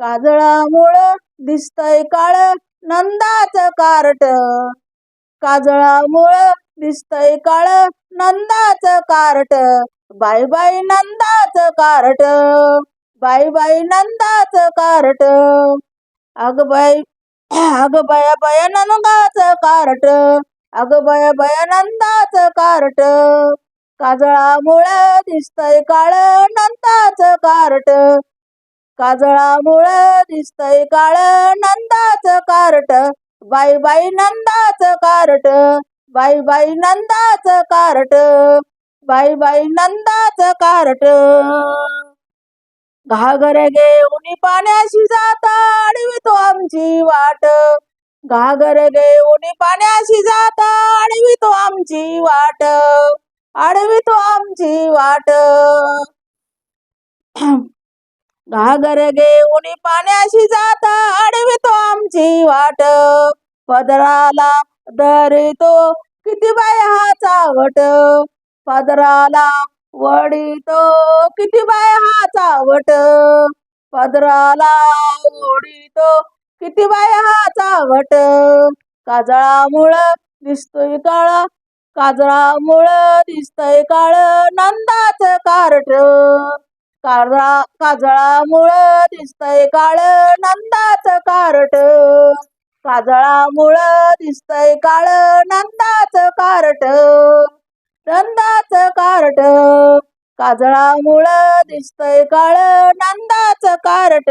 काजळामुळं दिसतय काळ नंदाचं कारट. काजळामुळं दिसतय काळ नंदाचं कारट. बाय बाय नंदाचं कारट. बाय बाय नंदाचं कारट. अग बाय अग बया बया नंदाच कारट. अग बया बया नंदाच कारट. काजळामुळं दिसतय काळ नंदाचं कारट. काजळामुळं दिसतय काळ नंदाचं कारट. बाई बाई नंदाचं कारट. बाई बाई नंदाचं कारट. बाई बाई नंदाचं कारट. घागरे घेऊन पाण्याशी जाता आडवितो आमची वाट. घागरे घेऊन पाण्याशी जाता आडवितो आमची वाट. आडवितो आमची वाट. घागर घेऊन पाण्याशी जाता अडवितो आमची वाट. पदराला धरितो किती बाय हा चावट. पदराला वडितो किती बाय हा चावट. पदराला ओढितो किती बाय हा चावट. काजळामुळं दिसतोय काळा काजळामुळं दिसतय काळ नंदाचं कारट. काजळा काजळामुळं दिसतय काळ नंदाच कारट. काजळामुळं दिसतय काळ नंदाच कारट. नंदाच कारट. काजळामुळं दिसतय काळ नंदाच कारट.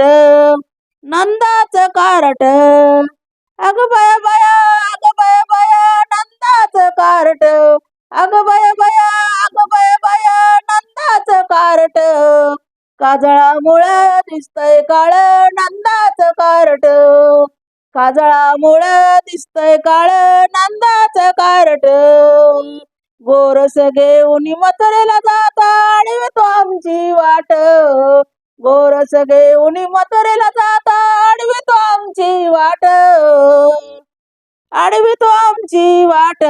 नंदाच कारट. अग बया बया अग बया बया नंदाच कारट. काजळामुळं दिसतय काळ नंदाच कारट. काजळामुळं दिसतय काळ नंदाच कारट. गोरस घेऊन मथुरेला जाता अडवितो आमची वाट. गोरस घेऊन मथुरेला जाता अडवितो आमची वाट. अडवितो आमची वाट.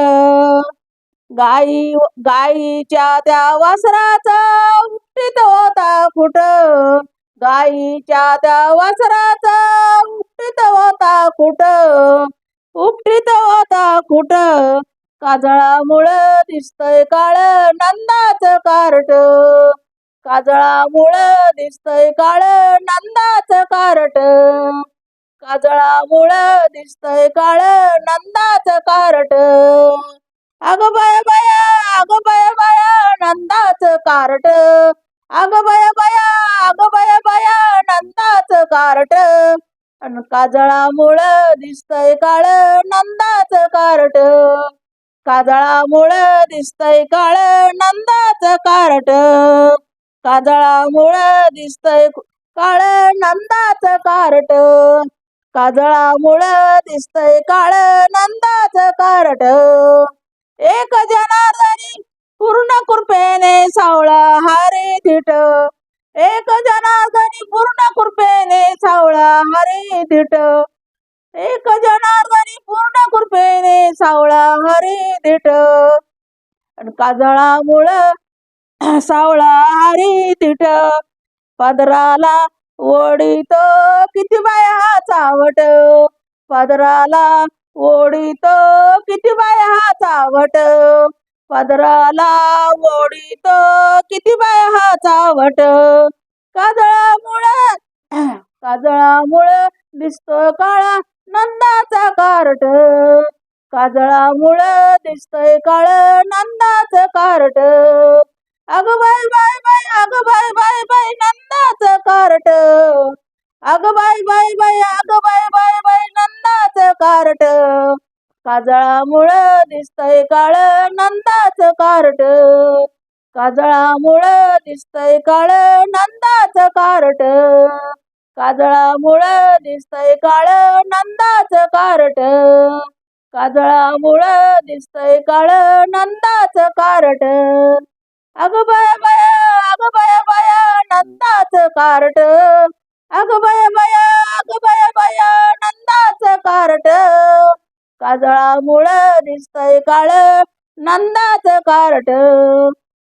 गाई गाईच्या त्या वासराचा उपटीत होता कुठ? गाईच्या त्या वासराचा उपटीत होता कुठ? उपटीत होता कुठ? काजळामुळं दिसतय काळ नंदाचं कारट. काजळामुळं दिसतय काळ नंदाचं कारट. काजळामुळं दिसतय काळ नंदाचं कारट. अग बया बया अग बया बया नंदाचं कारट. अग भय बया अग बया बया नंदाचं कारट. अन काजळामुळं दिसतय काळ नंदाचं कारट. काजळामुळं दिसतय काळ नंदाचं कारट. काजळामुळं दिसतय काळ नंदाचं कारट. काजळामुळं दिसतय काळ नंदाचं कारट. एक जनार्दनी पूर्ण कृपेने सावळा हरे दिट एक जनार्दनी पूर्ण कृपेने सावळा हरे दिट एक जनार्दनी पूर्ण कृपेने सावळा हरे दिट आणि काजळामुळं सावळा हरी थिट पदराला ओढितो किती बाया हा चावट. पदराला ओढीत किती बाया हा चावट. पदराला ओढीतो किती बाया हा चावट. काजळामुळं काजळामुळं दिसतो काळा नंदाचा कारट. काजळामुळं दिसतय काळ नंदाचं कारट. अग बाय बाय बाय अग बाय बाय बाय नंदाचं कारट. अग बाय बाय बाय अग बाय बाय कारट काजळामुळं दिसतय काळ नंदाचं कारट काजळामुळं दिसतय काळ नंदाचं कारट काजळामुळं दिसतय काळ नंदाचं कारट काजळामुळं दिसतय काळ नंदाचं कारट अग बाया बाया अग बाया बाया नंदाचं कारट अग बाया बाया अग बाया बाया कारट. काजळा काजळामुळं दिसतय काळ नंदाचं कारट.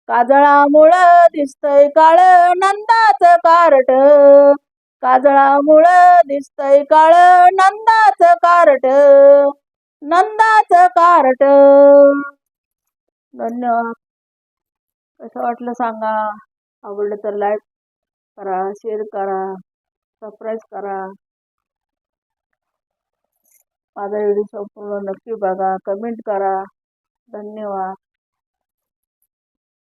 काजळामुळं दिसतय काळ नंदाचं कारट. काजळामुळं दिसतय काळ नंदाच कारट. नंदाच कारट. धन्यवाद. कसं वाटलं सांगा. आवडलं तर लाईक करा शेअर करा सबस्क्राईब करा. माझा व्हिडिओ संपूर्ण नक्की बघा कमेंट करा धन्यवाद